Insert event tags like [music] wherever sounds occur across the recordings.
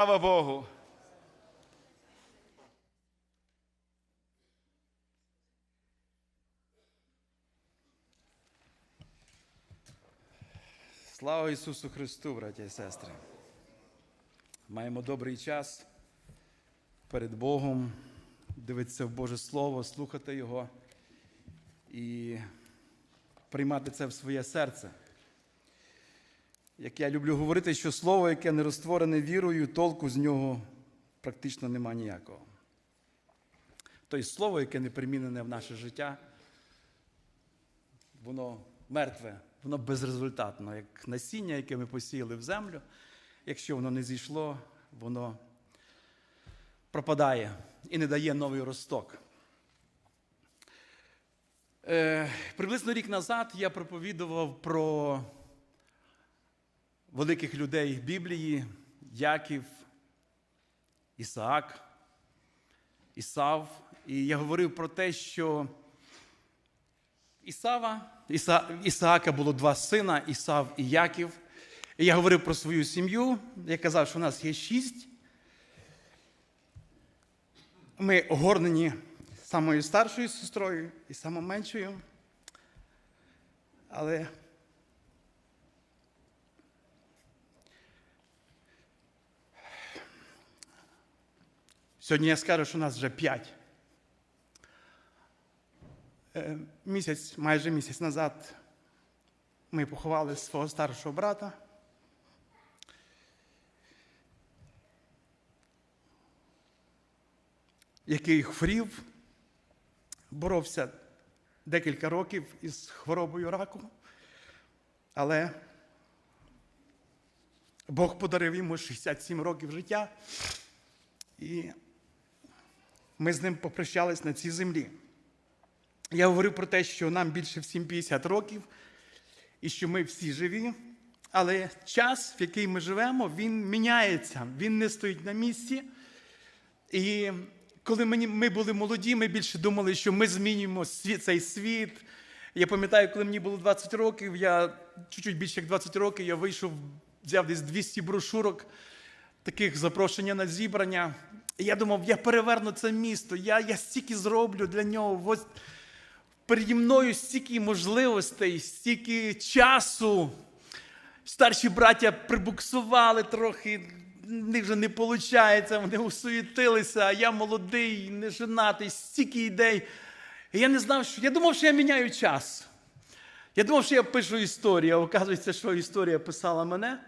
Слава Богу. Слава Ісусу Христу, браті і сестри. Маємо добрий час перед Богом дивитися в Боже Слово, слухати Його і приймати це в своє серце. Як я люблю говорити, що слово, яке не розтворене вірою, толку з нього практично нема ніякого. Тобто слово, яке не примінене в наше життя, воно мертве, воно безрезультатно, як насіння, яке ми посіяли в землю. Якщо воно не зійшло, воно пропадає і не дає новий росток. Е, приблизно рік назад я проповідував про великих людей Біблії, Яків, Ісаак, Ісав. І я говорив про те, що Ісава, Іса, Ісаака було два сина, Ісав і Яків. І я говорив про свою сім'ю. Я казав, що у нас є шість. Ми огорнені самою старшою сестрою і самоменшою. Але Сьогодні я скажу, що нас вже п'ять. Е, Місяць, майже місяць назад ми поховали свого старшого брата. Який хворів, боровся декілька років із хворобою раку, але Бог подарив йому 67 років життя, і ми з ним попрощались на цій землі. Я говорив про те, що нам більше всім 50 років, і що ми всі живі, але час, в який ми живемо, він міняється, він не стоїть на місці. І коли ми, були молоді, ми більше думали, що ми змінюємо цей світ. Я пам'ятаю, коли мені було 20 років, я чуть-чуть більше як 20 років, я вийшов, взяв десь 200 брошурок, таких запрошення на зібрання. І я думав, я переверну це місто, я, я стільки зроблю для нього. Ось переді мною стільки можливостей, стільки часу. Старші браття прибуксували трохи, в них вже не виходить, вони усуєтилися, а я молодий, не женатий, стільки ідей. І я не знав, що я думав, що я міняю час. Я думав, що я пишу історію, а оказується, що історія писала мене,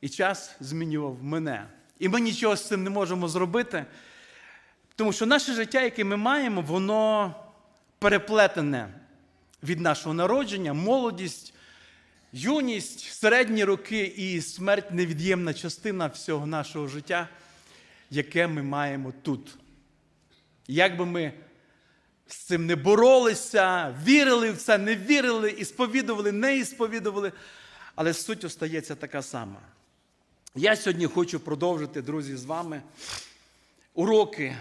і час змінював мене. І ми нічого з цим не можемо зробити, тому що наше життя, яке ми маємо, воно переплетене від нашого народження, молодість, юність, середні роки і смерть невід'ємна частина всього нашого життя, яке ми маємо тут. Як би ми з цим не боролися, вірили в це, не вірили, і сповідували, не ісповідували, але суть остається така сама. Я сьогодні хочу продовжити, друзі, з вами уроки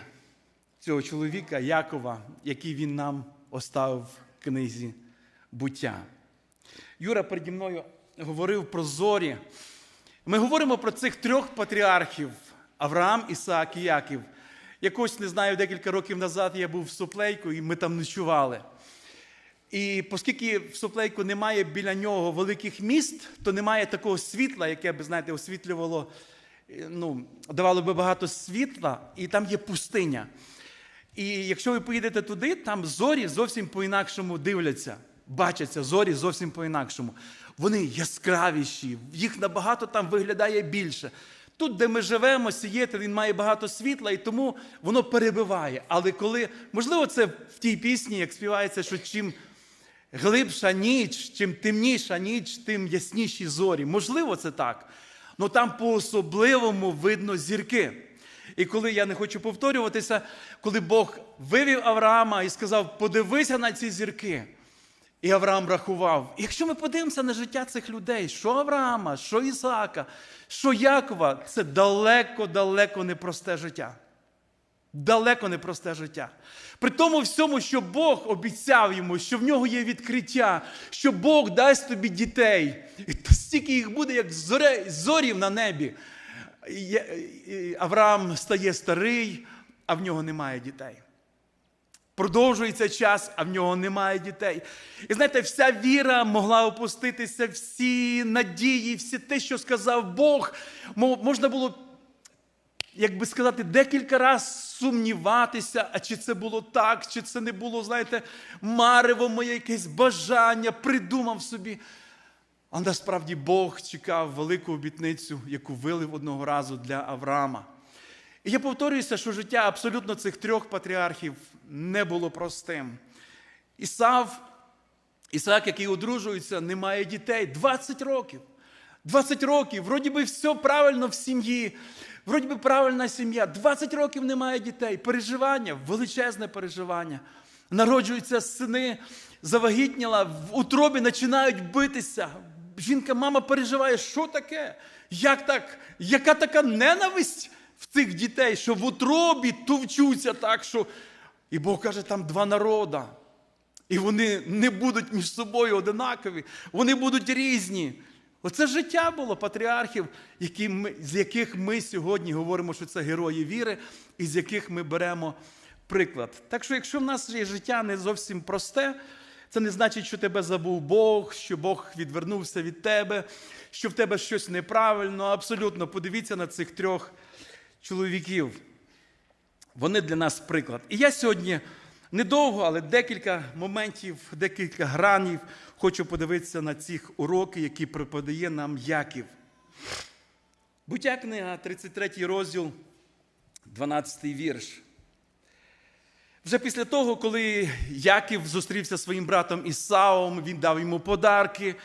цього чоловіка Якова, які він нам оставив в книзі буття. Юра переді мною говорив про зорі. Ми говоримо про цих трьох патріархів Авраам, Ісаак і Яків. Якось не знаю, декілька років назад я був в Суплейку, і ми там ночували. І оскільки в Суплейку немає біля нього великих міст, то немає такого світла, яке б, знаєте, освітлювало, ну, давало би багато світла, і там є пустиня. І якщо ви поїдете туди, там зорі зовсім по-інакшому дивляться, бачаться зорі зовсім по-інакшому. Вони яскравіші, їх набагато там виглядає більше. Тут, де ми живемо, Сієтель, він має багато світла, і тому воно перебиває. Але коли, можливо, це в тій пісні, як співається, що чим глибша ніч, чим темніша ніч, тим ясніші зорі. Можливо, це так. Але там по-особливому видно зірки. І коли я не хочу повторюватися, коли Бог вивів Авраама і сказав: подивися на ці зірки. І Авраам рахував. Якщо ми подивимося на життя цих людей, що Авраама, що Ісаака, що Якова, це далеко-далеко непросте життя. Далеко непросте життя. При тому всьому, що Бог обіцяв йому, що в нього є відкриття, що Бог дасть тобі дітей. І стільки їх буде, як зорів на небі. Авраам стає старий, а в нього немає дітей. Продовжується час, а в нього немає дітей. І знаєте, вся віра могла опуститися, всі надії, все те, що сказав Бог, можна було, як би сказати, декілька разів сумніватися, а чи це було так, чи це не було, знаєте, марево моє якесь бажання, придумав собі. А насправді Бог чекав велику обітницю, яку вилив одного разу для Авраама. І я повторююся, що життя абсолютно цих трьох патріархів не було простим. Ісав, Ісаак, який одружується, не має дітей 20 років. 20 років, вроді би, все правильно в сім'ї, вроді би правильна сім'я. 20 років немає дітей. Переживання, величезне переживання. Народжуються сини, завагітніла, в утробі починають битися. Жінка, мама переживає, що таке? Як так? Яка така ненависть в цих дітей, що в утробі товчуться так, що. І Бог каже, там два народа. І вони не будуть між собою одинакові, вони будуть різні. Оце життя було патріархів, які ми, з яких ми сьогодні говоримо, що це герої віри, і з яких ми беремо приклад. Так що, якщо в нас є життя не зовсім просте, це не значить, що тебе забув Бог, що Бог відвернувся від тебе, що в тебе щось неправильно. Абсолютно подивіться на цих трьох чоловіків. Вони для нас приклад. І я сьогодні недовго, але декілька моментів, декілька гранів хочу подивитися на ці уроки, які преподає нам Яків. Буття книга, 33 розділ, 12 вірш. Вже після того, коли Яків зустрівся зі своїм братом Ісаом, він дав йому подарки.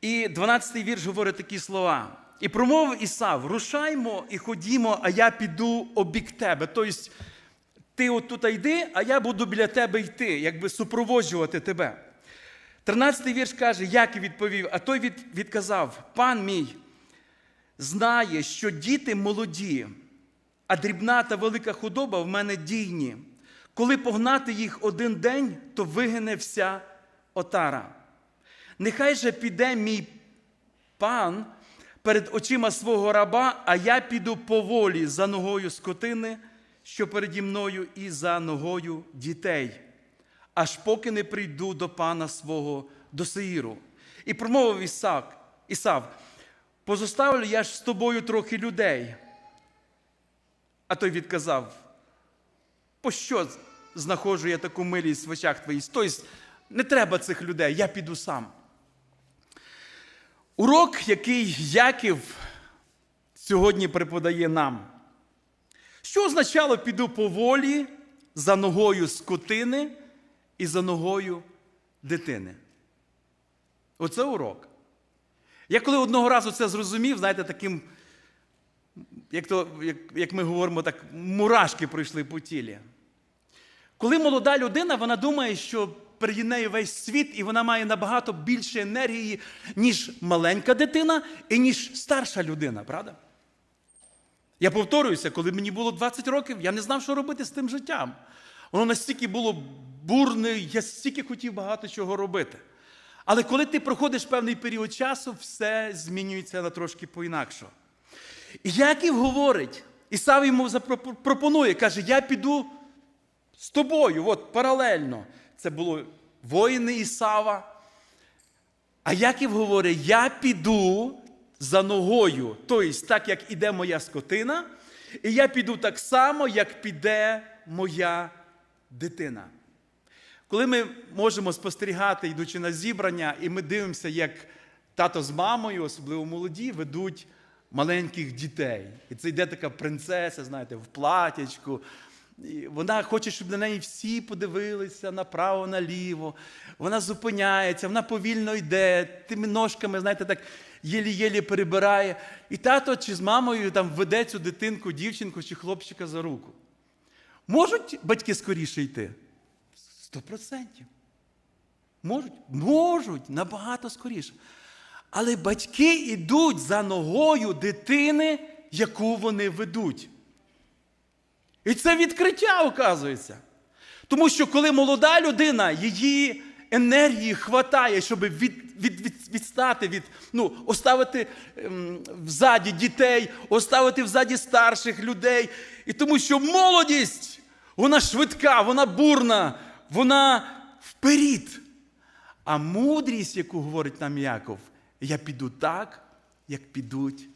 І 12-й вірш говорить такі слова. І промовив Ісав: рушаймо і ходімо, а я піду обік тебе. Тобто, ти отут йди, а я буду біля тебе йти, якби супроводжувати тебе. 13-й вірш каже, Яків відповів, а той від, відказав: Пан мій знає, що діти молоді, а дрібна та велика худоба в мене дійні. Коли погнати їх один день, то вигине вся отара. Нехай же піде мій пан перед очима свого раба, а я піду поволі за ногою скотини, що переді мною, і за ногою дітей, аж поки не прийду до пана свого до Сеїру. І промовив Ісак, Ісав, позоставлю я ж з тобою трохи людей. А той відказав: Пощо знаходжу я таку милість в очах твоїх? Тобто, не треба цих людей, я піду сам. Урок, який Яків сьогодні преподає нам. Що означало піду поволі за ногою скотини і за ногою дитини? Оце урок. Я коли одного разу це зрозумів, знаєте, таким, як, то, як, як ми говоримо, так, мурашки пройшли по тілі. Коли молода людина, вона думає, що переді нею весь світ, і вона має набагато більше енергії, ніж маленька дитина і ніж старша людина, правда? Я повторююся, коли мені було 20 років, я не знав, що робити з тим життям. Воно настільки було бурне, я стільки хотів багато чого робити. Але коли ти проходиш певний період часу, все змінюється на трошки по-інакше. І Яків говорить, Ісав йому запропонує, каже, я піду з тобою, от паралельно. Це було воїни Ісава. А Яків говорить: я піду за ногою, тобто, так як іде моя скотина, і я піду так само, як піде моя дитина. Коли ми можемо спостерігати, йдучи на зібрання, і ми дивимося, як тато з мамою, особливо молоді, ведуть маленьких дітей. І це йде така принцеса, знаєте, в платячку. І Вона хоче, щоб на неї всі подивилися направо, наліво. Вона зупиняється, вона повільно йде, тими ножками, знаєте, так єлі-єлі перебирає. І тато чи з мамою там веде цю дитинку, дівчинку чи хлопчика за руку. Можуть батьки скоріше йти? Сто процентів. Можуть? Можуть набагато скоріше. Але батьки йдуть за ногою дитини, яку вони ведуть. І це відкриття, оказується. Тому що коли молода людина, її енергії хватає, щоб від, від, від, відстати від, ну, оставити ем, взаді дітей, оставити взаді старших людей. І тому що молодість, вона швидка, вона бурна, вона вперед. А мудрість, яку говорить нам Яков, я піду так, як підуть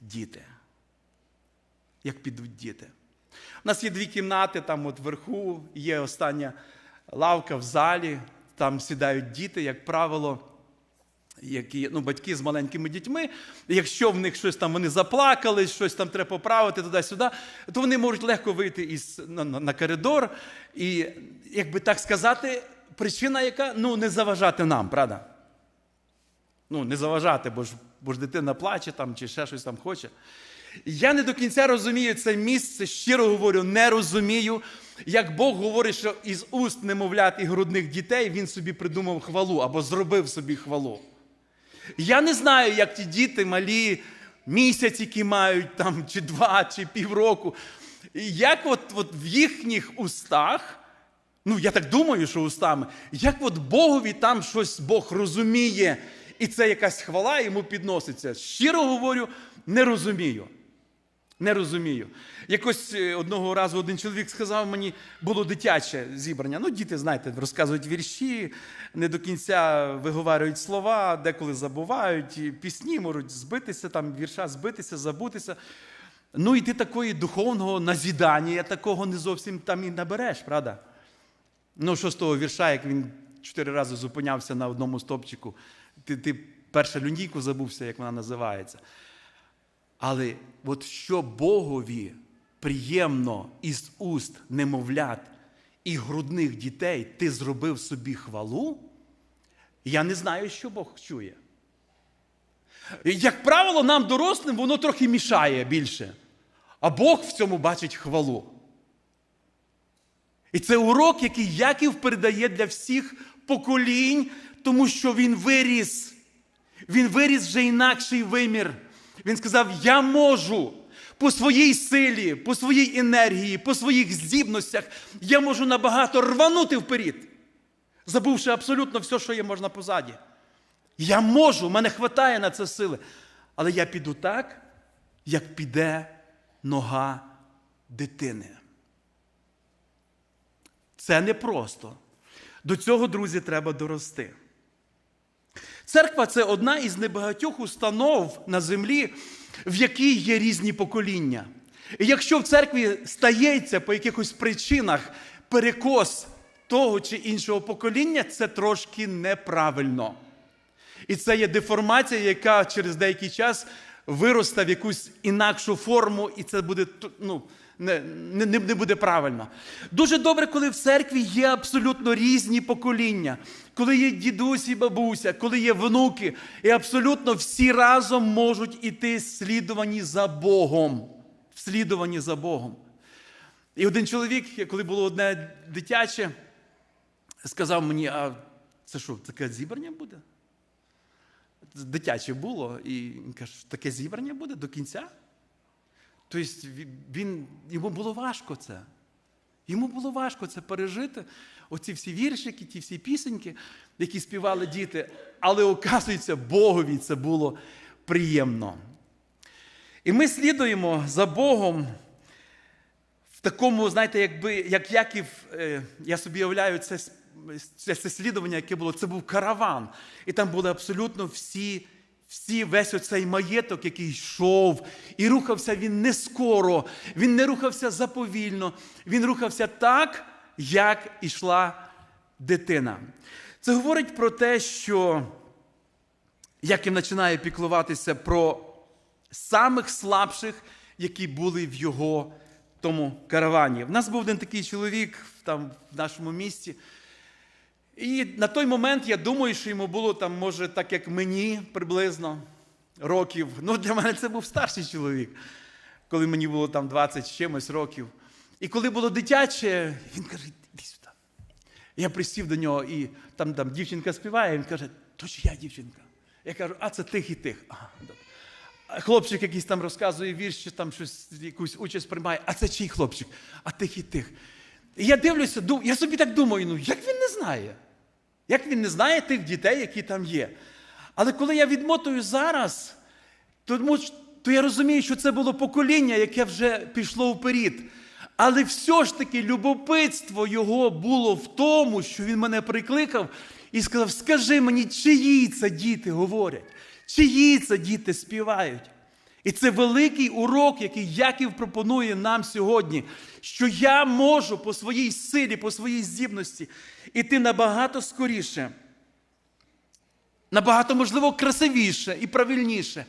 діти. Як підуть діти. У нас є дві кімнати, там от вверху є остання лавка в залі, там сідають діти, як правило, які, ну, батьки з маленькими дітьми. Якщо в них щось там вони заплакали, щось там треба поправити туди-сюди, то вони можуть легко вийти із, на, на, коридор. І, як би так сказати, причина, яка ну, не заважати нам, правда? Ну, не заважати, бо ж, бо ж дитина плаче там, чи ще щось там хоче. Я не до кінця розумію це місце, щиро говорю, не розумію, як Бог говорить, що із уст немовлят і грудних дітей він собі придумав хвалу або зробив собі хвалу. Я не знаю, як ті діти малі місяць, які мають там, чи два, чи півроку. Як от, от в їхніх устах, ну я так думаю, що устами, як от Богові там щось Бог розуміє, і це якась хвала йому підноситься. Щиро говорю, не розумію. Не розумію. Якось е, одного разу один чоловік сказав мені, було дитяче зібрання. Ну, діти, знаєте, розказують вірші, не до кінця виговарюють слова, деколи забувають, пісні можуть збитися, там вірша збитися, забутися. Ну, і ти такої духовного назідання, такого не зовсім там і набереш, правда? Ну, що з того вірша, як він чотири рази зупинявся на одному стопчику, ти, ти перша люнійку забувся, як вона називається. Але от що Богові приємно із уст немовлят і грудних дітей ти зробив собі хвалу, я не знаю, що Бог чує. Як правило, нам, дорослим, воно трохи мішає більше. А Бог в цьому бачить хвалу. І це урок, який Яків передає для всіх поколінь, тому що він виріс. Він виріс вже інакший вимір. Він сказав: Я можу по своїй силі, по своїй енергії, по своїх здібностях, я можу набагато рванути вперед, забувши абсолютно все, що є можна позаді. Я можу, мене вистачає на це сили. Але я піду так, як піде нога дитини. Це непросто. До цього, друзі, треба дорости. Церква це одна із небагатьох установ на землі, в якій є різні покоління. І якщо в церкві стається по якихось причинах перекос того чи іншого покоління, це трошки неправильно. І це є деформація, яка через деякий час виросте в якусь інакшу форму, і це буде ну, не, не, не буде правильно. Дуже добре, коли в церкві є абсолютно різні покоління, коли є дідусь і бабуся, коли є внуки, і абсолютно всі разом можуть іти слідувані за Богом. Слідувані за Богом. І один чоловік, коли було одне дитяче, сказав мені: а це що, таке зібрання буде? Дитяче було, і він каже, таке зібрання буде до кінця? Тобто він, йому було важко це. Йому було важко це пережити. Оці всі віршики, ті всі пісеньки, які співали діти. Але, оказується, Богові це було приємно. І ми слідуємо за Богом в такому, знаєте, якби, як Яків, е, я собі уявляю, це, це, це слідування, яке було, це був караван. І там були абсолютно всі всі, весь оцей маєток, який йшов, і рухався він не скоро, він не рухався заповільно, він рухався так, як ішла дитина. Це говорить про те, що як він починає піклуватися про самих слабших, які були в його тому каравані. В нас був один такий чоловік там в нашому місті. І на той момент я думаю, що йому було там, може, так як мені приблизно років. Ну, для мене це був старший чоловік, коли мені було там 20 з чимось років. І коли було дитяче, він каже, іди сюди. Я присів до нього, і там там дівчинка співає, він каже, то ж я дівчинка. Я кажу, а це тих і тих. Добре. Хлопчик якийсь там розказує вірш, чи там щось, якусь участь приймає, а це чий хлопчик? А тих і тих. І я дивлюся, я собі так думаю, ну як він не знає? Як він не знає тих дітей, які там є? Але коли я відмотую зараз, тому, то я розумію, що це було покоління, яке вже пішло вперед. Але все ж таки любопитство його було в тому, що він мене прикликав і сказав: скажи мені, чиї це діти говорять, чиї це діти співають. І це великий урок, який Яків пропонує нам сьогодні, що я можу по своїй силі, по своїй здібності іти набагато скоріше, набагато, можливо, красивіше і правильніше.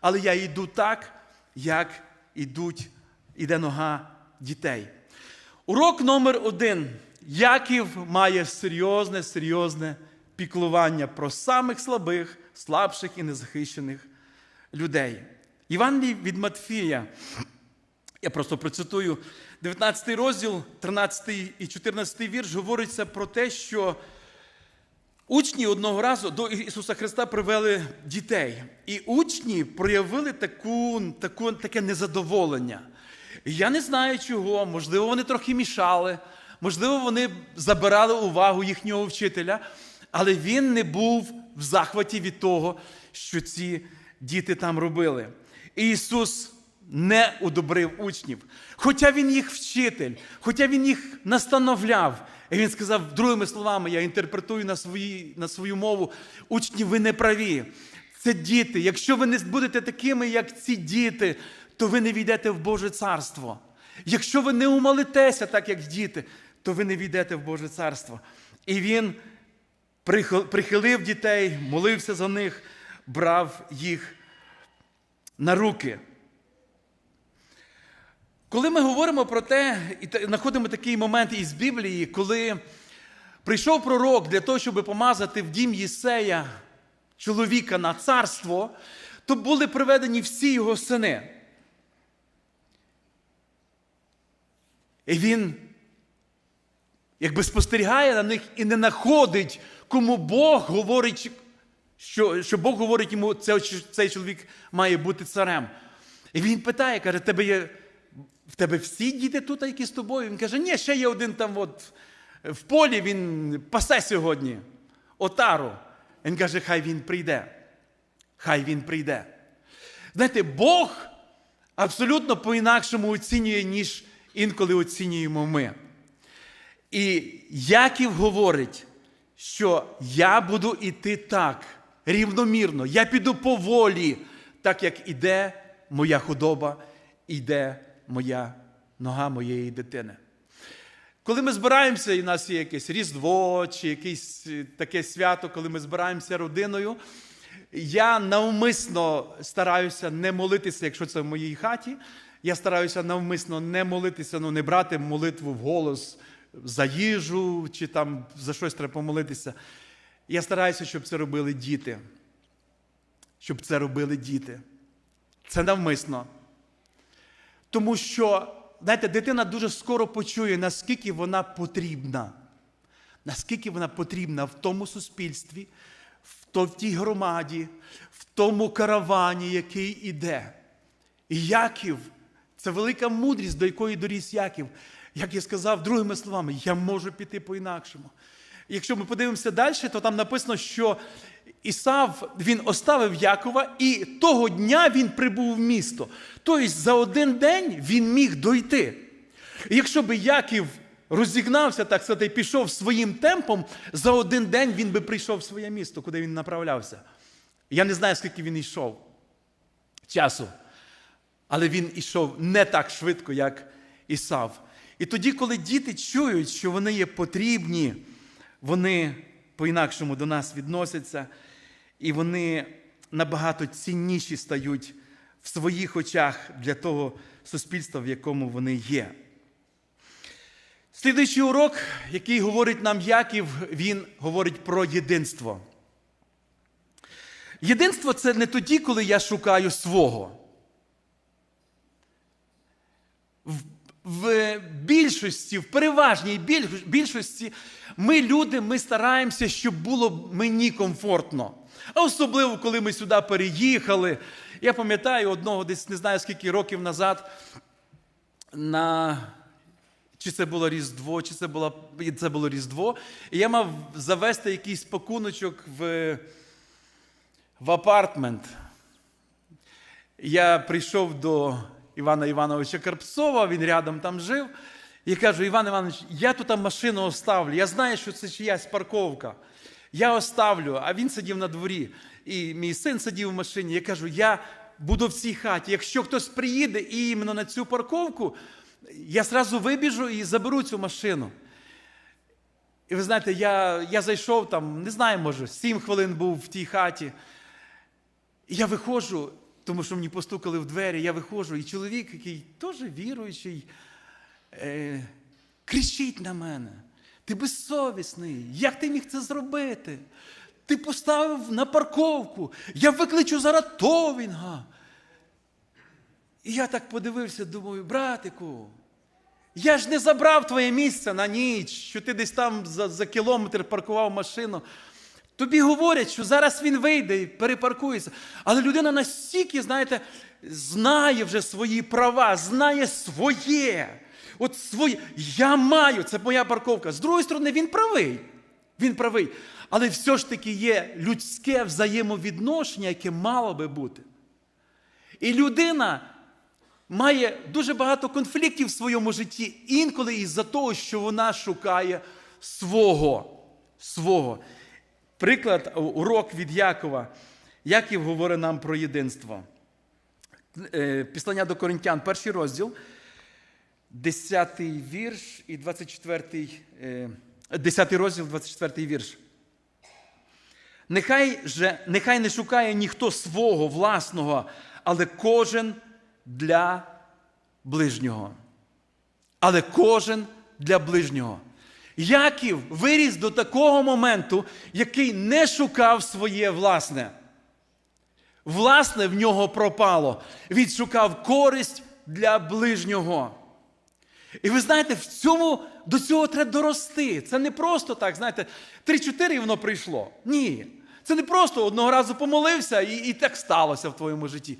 Але я йду так, як ідуть, іде нога дітей. Урок номер один. Яків має серйозне, серйозне піклування про самих слабих, слабших і незахищених людей. Євангелій від Матфія. Я просто процитую 19 розділ, 13 і 14 вірш, говориться про те, що Учні одного разу до Ісуса Христа привели дітей, і учні проявили таку, таку, таке незадоволення. Я не знаю чого, можливо, вони трохи мішали, можливо, вони забирали увагу їхнього вчителя, але він не був в захваті від того, що ці діти там робили. Ісус не удобрив учнів. Хоча він їх вчитель, хоча він їх настановляв. І він сказав другими словами, я інтерпретую на, свої, на свою мову, учні, ви не праві. Це діти. Якщо ви не будете такими, як ці діти, то ви не війдете в Боже царство. Якщо ви не умолитеся, так як діти, то ви не війдете в Боже царство. І він прихилив дітей, молився за них, брав їх на руки. Коли ми говоримо про те, і знаходимо такий момент із Біблії, коли прийшов пророк для того, щоб помазати в дім Єсея чоловіка на царство, то були приведені всі його сини. І він якби спостерігає на них і не знаходить, кому Бог говорить, що, що Бог говорить йому, це, цей чоловік має бути царем. І він питає, каже, тебе є, в тебе всі діти тут, які з тобою? Він каже, ні, ще є один там от в полі, він пасе сьогодні, отару. Він каже, хай він прийде. Хай він прийде. Знаєте, Бог абсолютно по-інакшому оцінює, ніж інколи оцінюємо ми. І Яків говорить, що я буду іти так, рівномірно, я піду поволі, так як іде моя худоба, іде моя нога моєї дитини. Коли ми збираємося, і в нас є якесь Різдво чи якесь е, таке свято, коли ми збираємося родиною, я навмисно стараюся не молитися, якщо це в моїй хаті. Я стараюся навмисно не молитися, ну не брати молитву в голос за їжу чи там за щось треба помолитися. Я стараюся, щоб це робили діти. Щоб це робили діти. Це навмисно. Тому що, знаєте, дитина дуже скоро почує, наскільки вона потрібна. Наскільки вона потрібна в тому суспільстві, в тій громаді, в тому каравані, який іде. Яків це велика мудрість, до якої доріс Яків. Як я сказав другими словами, я можу піти по-інакшому. Якщо ми подивимося далі, то там написано, що Ісав він оставив Якова, і того дня він прибув в місто. Тобто за один день він міг дойти. Якщо би Яків розігнався, так сказати, пішов своїм темпом, за один день він би прийшов в своє місто, куди він направлявся. Я не знаю, скільки він йшов часу. Але він ішов не так швидко, як Ісав. І тоді, коли діти чують, що вони є потрібні, вони по-інакшому до нас відносяться, і вони набагато цінніші стають в своїх очах для того суспільства, в якому вони є. Слідуючий урок, який говорить нам Яків, він говорить про єдинство. Єдинство це не тоді, коли я шукаю свого. В, більшості, в переважній більшості, ми люди, ми стараємося, щоб було мені комфортно. А особливо, коли ми сюди переїхали. Я пам'ятаю одного десь не знаю скільки років назад, на чи це було Різдво, чи це було, це було Різдво. І я мав завести якийсь пакуночок в, в апартмент. Я прийшов до Івана Івановича Карпцова, він рядом там жив. І кажу, Іван Іванович, я тут машину оставлю. Я знаю, що це чиясь парковка. Я оставлю, а він сидів на дворі. І мій син сидів в машині. Я кажу, я буду в цій хаті. Якщо хтось приїде і іменно на цю парковку, я зразу вибіжу і заберу цю машину. І ви знаєте, я, я зайшов там, не знаю, може, сім хвилин був в тій хаті. І я виходжу, тому що мені постукали в двері, я виходжу, і чоловік, який теж віруючий, е, кричить на мене. Ти безсовісний, як ти міг це зробити? Ти поставив на парковку, я викличу зараз Товінга. І я так подивився, думаю, братику, я ж не забрав твоє місце на ніч, що ти десь там за, за кілометр паркував машину. Тобі говорять, що зараз він вийде і перепаркується. Але людина настільки, знаєте, знає вже свої права, знає своє. От своє. Я маю, це моя парковка. З другої сторони, він правий. Він правий. Але все ж таки є людське взаємовідношення, яке мало би бути. І людина має дуже багато конфліктів в своєму житті, інколи із-за того, що вона шукає свого. свого. Приклад, урок від Якова. Яків говорить нам про єдинство. Е, Післання до Коринтян, перший розділ, 10 вірш і 24, 10 розділ, 24 вірш. Нехай же, нехай не шукає ніхто свого власного, але кожен для ближнього. Але кожен для ближнього. Яків виріс до такого моменту, який не шукав своє власне. Власне в нього пропало. Він шукав користь для ближнього. І ви знаєте, в цьому, до цього треба дорости. Це не просто так, знаєте, 3-4 і воно прийшло. Ні. Це не просто одного разу помолився і, і так сталося в твоєму житті.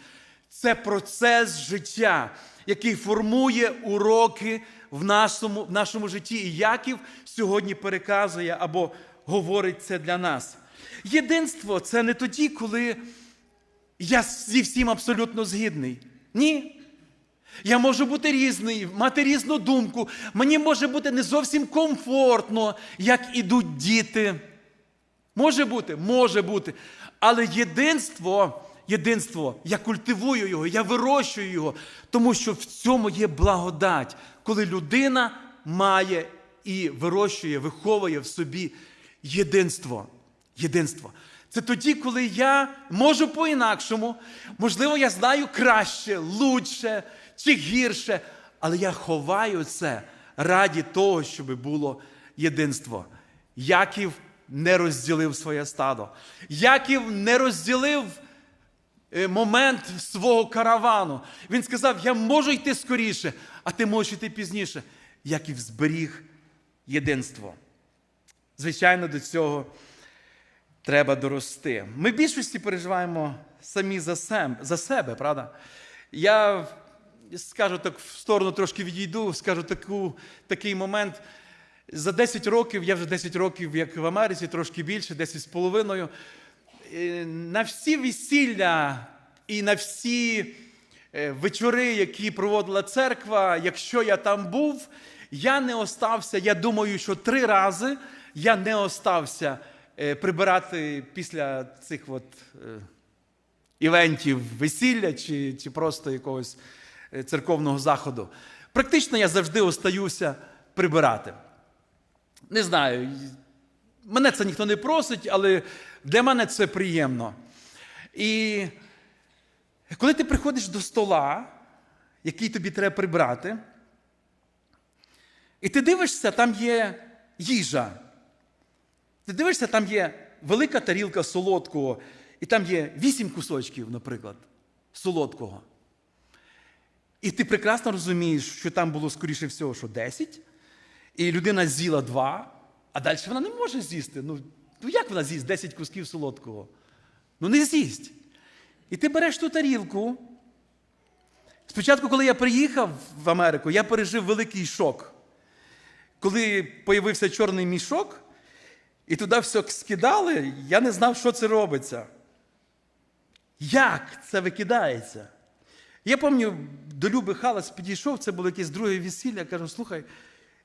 Це процес життя, який формує уроки в нашому, в нашому житті. І Яків сьогодні переказує або говорить це для нас. Єдинство це не тоді, коли я зі всім абсолютно згідний. Ні. Я можу бути різний, мати різну думку. Мені може бути не зовсім комфортно, як ідуть діти. Може бути, може бути. Але єдинство, єдинство, я культивую його, я вирощую його, тому що в цьому є благодать, коли людина має і вирощує, виховує в собі єдинство. Єдинство. Це тоді, коли я можу по-інакшому, можливо, я знаю краще, лучше чи гірше, але я ховаю це раді того, щоб було єдинство. Яків не розділив своє стадо. Яків не розділив е, момент свого каравану. Він сказав: Я можу йти скоріше, а ти можеш йти пізніше. Яків зберіг єдинство. Звичайно, до цього треба дорости. Ми в більшості переживаємо самі за себе, за себе, правда? Я скажу так в сторону трошки відійду, скажу таку, такий момент. За 10 років, я вже 10 років, як в Америці, трошки більше, 10 з половиною. е, На всі весілля і на всі вечори, які проводила церква, якщо я там був, я не остався. Я думаю, що три рази я не остався е, прибирати після цих от е, івентів весілля чи, чи просто якогось е, церковного заходу. Практично я завжди остаюся прибирати. Не знаю, мене це ніхто не просить, але для мене це приємно. І коли ти приходиш до стола, який тобі треба прибрати, і ти дивишся, там є їжа. Ти дивишся, там є велика тарілка солодкого, і там є вісім кусочків, наприклад, солодкого. І ти прекрасно розумієш, що там було, скоріше всього, що 10, і людина з'їла два, а далі вона не може з'їсти. Ну, ну як вона з'їсть 10 кусків солодкого? Ну не з'їсть. І ти береш ту тарілку. Спочатку, коли я приїхав в Америку, я пережив великий шок. Коли появився чорний мішок, і туди все скидали, я не знав, що це робиться. Як це викидається? Я пам'ятаю, до Люби Халас підійшов, це було якесь друге весілля. Я кажу, слухай,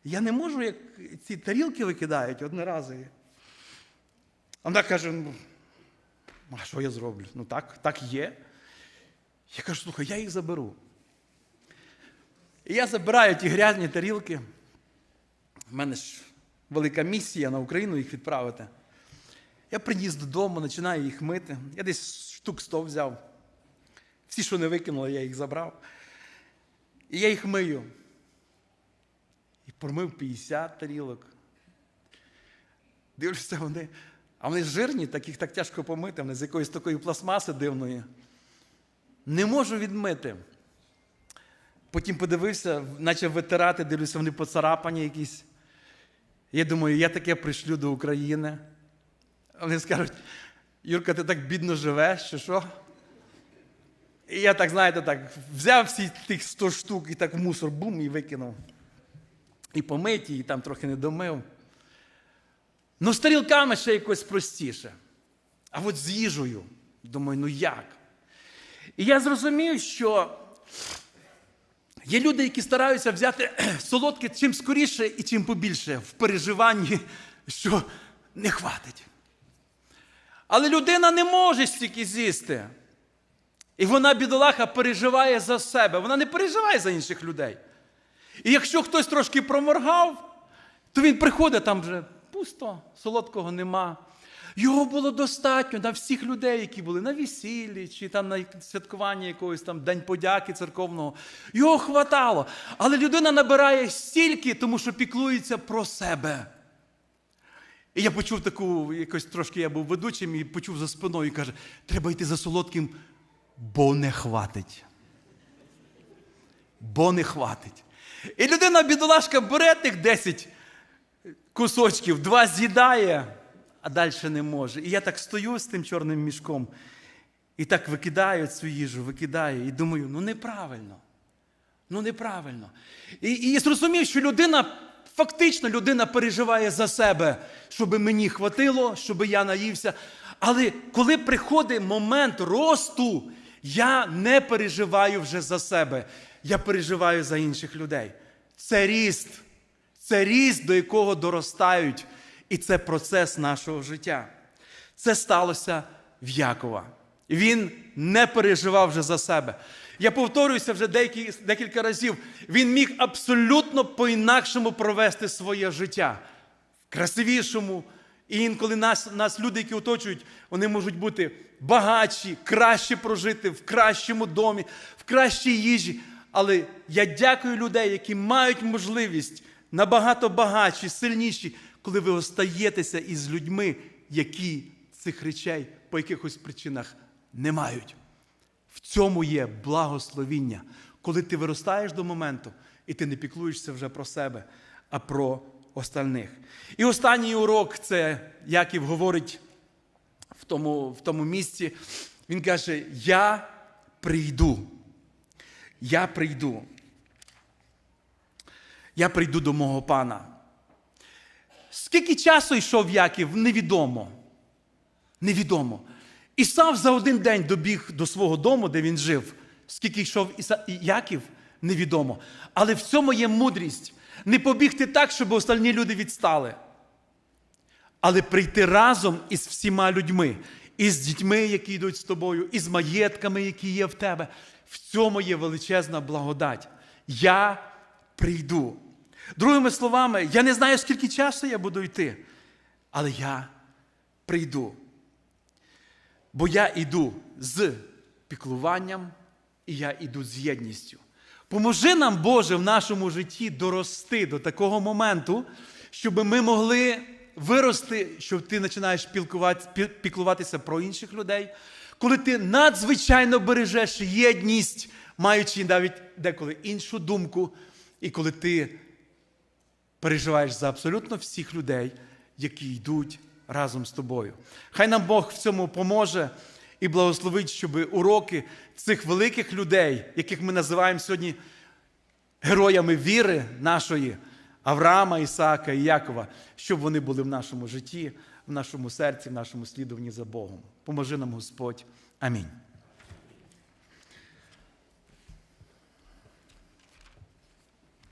я не можу, як ці тарілки викидають одноразові. Вона каже: ну, а що я зроблю? Ну так, так є. Я кажу, слухай, я їх заберу. І я забираю ті грязні тарілки. У мене ж велика місія на Україну їх відправити. Я приніс додому, починаю їх мити. Я десь штук 100 взяв. Всі, що не викинули, я їх забрав. І я їх мию. І промив 50 тарілок. Дивлюся, вони. А вони жирні, так їх так тяжко помити, вони з якоїсь такої пластмаси дивної. Не можу відмити. Потім подивився, почав витирати, дивлюся, вони поцарапані якісь. Я думаю, я таке пришлю до України. Вони скажуть, Юрка, ти так бідно живеш, чи що? І я так, знаєте, так, взяв всі тих 100 штук і так в мусор бум і викинув. І помиті, і там трохи не домив. Ну, з тарілками ще якось простіше. А от з їжею, думаю, ну як? І я зрозумів, що є люди, які стараються взяти [clears throat] солодке чим скоріше і чим побільше в переживанні, [laughs] що не хватить. Але людина не може стільки з'їсти. І вона, бідолаха, переживає за себе. Вона не переживає за інших людей. І якщо хтось трошки проморгав, то він приходить там вже пусто, солодкого нема. Його було достатньо на всіх людей, які були на весіллі, чи там на святкуванні якогось там День подяки церковного. Його хватало. Але людина набирає стільки, тому що піклується про себе. І я почув таку, якось трошки я був ведучим і почув за спиною і каже, треба йти за солодким, бо не хватить. Бо не хватить. І людина, бідолашка, бере тих 10 кусочків, два з'їдає, а далі не може. І я так стою з тим чорним мішком і так викидаю цю їжу, викидаю, і думаю, ну неправильно. Ну неправильно. І, і зрозумів, що людина, фактично людина переживає за себе, щоб мені хватило, щоб я наївся. Але коли приходить момент росту, я не переживаю вже за себе, я переживаю за інших людей. Це ріст, це ріст, до якого доростають, і це процес нашого життя. Це сталося в Якова. Він не переживав вже за себе. Я повторююся вже деякі, декілька разів. Він міг абсолютно по-інакшому провести своє життя. В красивішому. І інколи нас, нас люди, які оточують, вони можуть бути багатші, краще прожити, в кращому домі, в кращій їжі. Але я дякую людей, які мають можливість набагато багатші, сильніші, коли ви остаєтеся із людьми, які цих речей по якихось причинах не мають. В цьому є благословіння, коли ти виростаєш до моменту, і ти не піклуєшся вже про себе, а про остальних. І останній урок це Яків говорить в тому, в тому місці. Він каже: Я прийду. Я прийду. Я прийду до мого пана. Скільки часу йшов Яків, невідомо. Невідомо. Ісав за один день добіг до свого дому, де він жив. Скільки йшов. Яків, невідомо. Але в цьому є мудрість. Не побігти так, щоб остальні люди відстали. Але прийти разом із всіма людьми, із дітьми, які йдуть з тобою, із маєтками, які є в тебе. В цьому є величезна благодать. Я прийду. Другими словами, я не знаю, скільки часу я буду йти, але я прийду. Бо я йду з піклуванням і я йду з єдністю. Поможи нам, Боже, в нашому житті дорости до такого моменту, щоб ми могли вирости, що ти починаєш піклуватися про інших людей, коли ти надзвичайно бережеш єдність, маючи навіть деколи іншу думку, і коли ти переживаєш за абсолютно всіх людей, які йдуть разом з тобою. Хай нам Бог в цьому поможе і благословить, щоб уроки цих великих людей, яких ми називаємо сьогодні героями віри нашої, Авраама, Ісаака і Якова, щоб вони були в нашому житті, в нашому серці, в нашому слідуванні за Богом. Поможи нам Господь. Амінь.